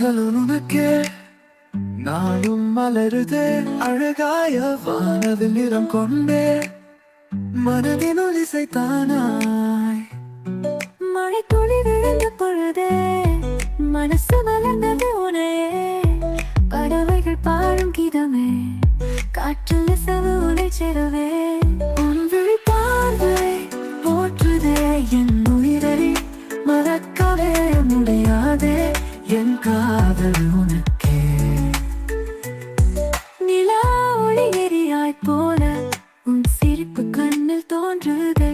காதல் உனக்கே நாளும் மலருதே. அழகாய வானவில் நிறம் கொண்டே மனதினுள் தானாய் மழை துளி விழுந்த பொழுதே மனசு மலர்ந்தது உனையே பறவைகள் பாடும் கீதமே காற்றில் செவு உனை செருவே. உன் விழி பார்வை போற்றுதே என் காதல் உனக்கே. நிலா ஒளி எரியாய் போல உன் சிரிப்பு கண்ணில் தோன்றுதே.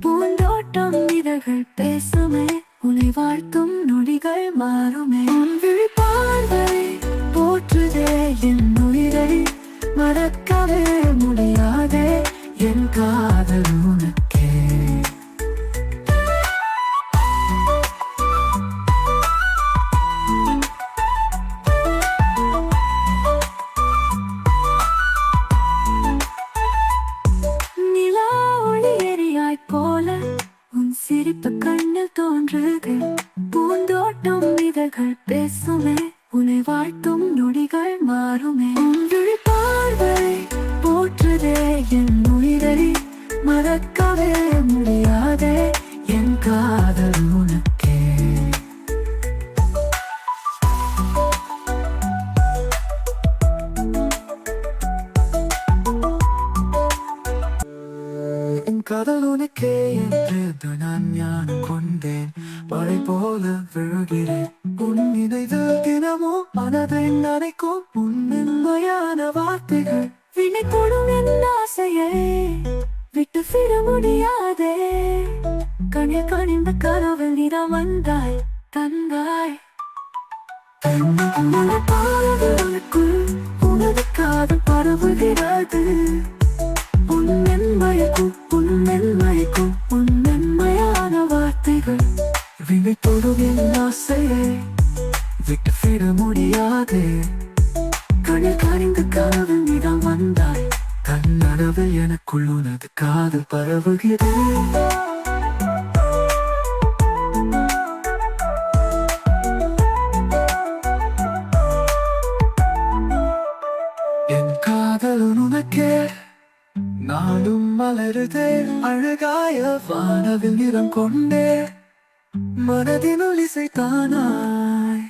பூந்தோட்டம் இதழ்கள் பேசுமே உன்னை வாழ்த்தும் நொடிகள் மாறுமே. பார்வை போற்றுதே என் உயிரை மறக்கவே முடியாதே. என் காதல் பூந்தோட்டம் இதழ்கள் பேசுமே உன்னை வாழ்த்தும் நொடிகள் மாறுமே. உன் பார்வை போற்றுதே என் உயிரை மறக்கவே உன் காதல் உனக்கே என்று நான் ஞானம் கொண்டேன். மழை போல விழுகிறேன். உன் நினைவு தினமோ மனதை நினைக்கும். உன் மென்மையான வார்த்தைகள் வினை தொடும் என் ஆசையை விட்டு சிற முடியாதே. கண்ணில் கணிந்த கனவில் நிறம் வந்தாய் தந்தாய். உனது காதல் பரவுகிறது. வினை தொடும் என் ஆசையே விட்டு விட முடியாதே. கண்ணில் கரிந்து காதல் நீதான் வந்தாய். கண்ணளவில் எனக்குள் உனது காதல் பரவுகிறது. என் காதல் உனக்கே நானும் மலருதே. அழகாய வானவில் நிறம் கொண்டே. மனதினுள் இசைத்தானாய்